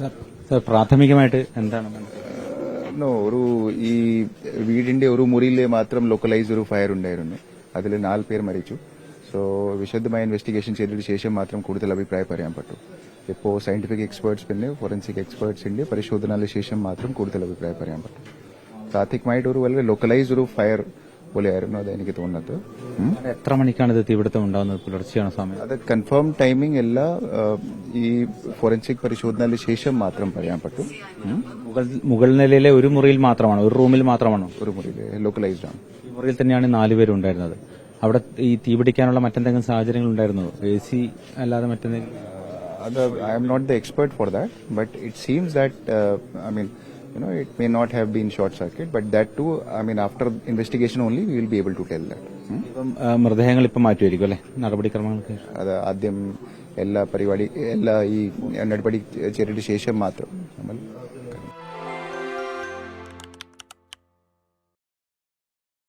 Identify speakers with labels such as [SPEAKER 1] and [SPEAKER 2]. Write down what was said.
[SPEAKER 1] Sir പ്രാഥമികമായിട്ട് എന്താണ്
[SPEAKER 2] no ഒരു ഈ വീടിന്റെ ഒരു മുറിയിലെ മാത്രം ലോക്കലൈസ് ഒരു ഫയർ ഉണ്ടായിരുന്നു. അതിൽ നാല് പേർ മരിച്ചു. സോ വിശദമായ ഇൻവെസ്റ്റിഗേഷൻ ചെയ്തതിനു ശേഷം മാത്രം കൂടുതൽ അഭിപ്രായം പറയാൻ പറ്റും. ഇപ്പോൾ സയന്റിഫിക് എക്സ്പേർട്സ് പിന്നെ ഫോറൻസിക് എക്സ്പേർട്സിന്റെ പരിശോധനയുടെ ശേഷം മാത്രം കൂടുതൽ അഭിപ്രായം പറയാൻ പറ്റും. പ്രാഥമികമായിട്ട് ഒരു വളരെ ലോക്കലൈസ് ഒരു ഫയർ പോലെയായിരുന്നു അത് എനിക്ക് തോന്നുന്നത്.
[SPEAKER 1] എത്ര മണിക്കാണ് ഇത് തീപിടുത്തം ഉണ്ടാകുന്നത്? പുലർച്ചെയാണ് സമയം?
[SPEAKER 2] അത് കൺഫേം ടൈമിംഗ് എല്ലാം ഈ ഫോറൻസിക് പരിശോധനയിൽ ശേഷം മാത്രം പറയാൻ പറ്റും. മുഗൾ
[SPEAKER 1] മുകൾ നിലയിലെ ഒരു മുറിയിൽ മാത്രമാണ്? ഒരു റൂമിൽ മാത്രമാണ്?
[SPEAKER 2] ഒരു മുറിയിൽ ലോക്കലൈസ്ഡ് ആണ്.
[SPEAKER 1] ഈ മുറിയിൽ തന്നെയാണ് നാലുപേരും ഉണ്ടായിരുന്നത്. അവിടെ ഈ തീപിടിക്കാനുള്ള മറ്റെന്തെങ്കിലും സാഹചര്യങ്ങൾ ഉണ്ടായിരുന്നോ? എ സി അല്ലാതെ മറ്റെന്തെങ്കിലും?
[SPEAKER 2] അത് I'm not the expert for that but it seems that I mean, you know, it may not have been short circuit, but that too, I mean, after investigation only, we will be able to tell that. Hmm?
[SPEAKER 1] ഇപ്പം മൃതദേഹങ്ങൾ ഇപ്പം മാറ്റുമായിരിക്കും അല്ലെ നടപടിക്രമങ്ങൾക്ക്
[SPEAKER 2] അത് ആദ്യം എല്ലാ പരിപാടി എല്ലാ ഈ നടപടി ചെയ്തതിന് ശേഷം മാത്രം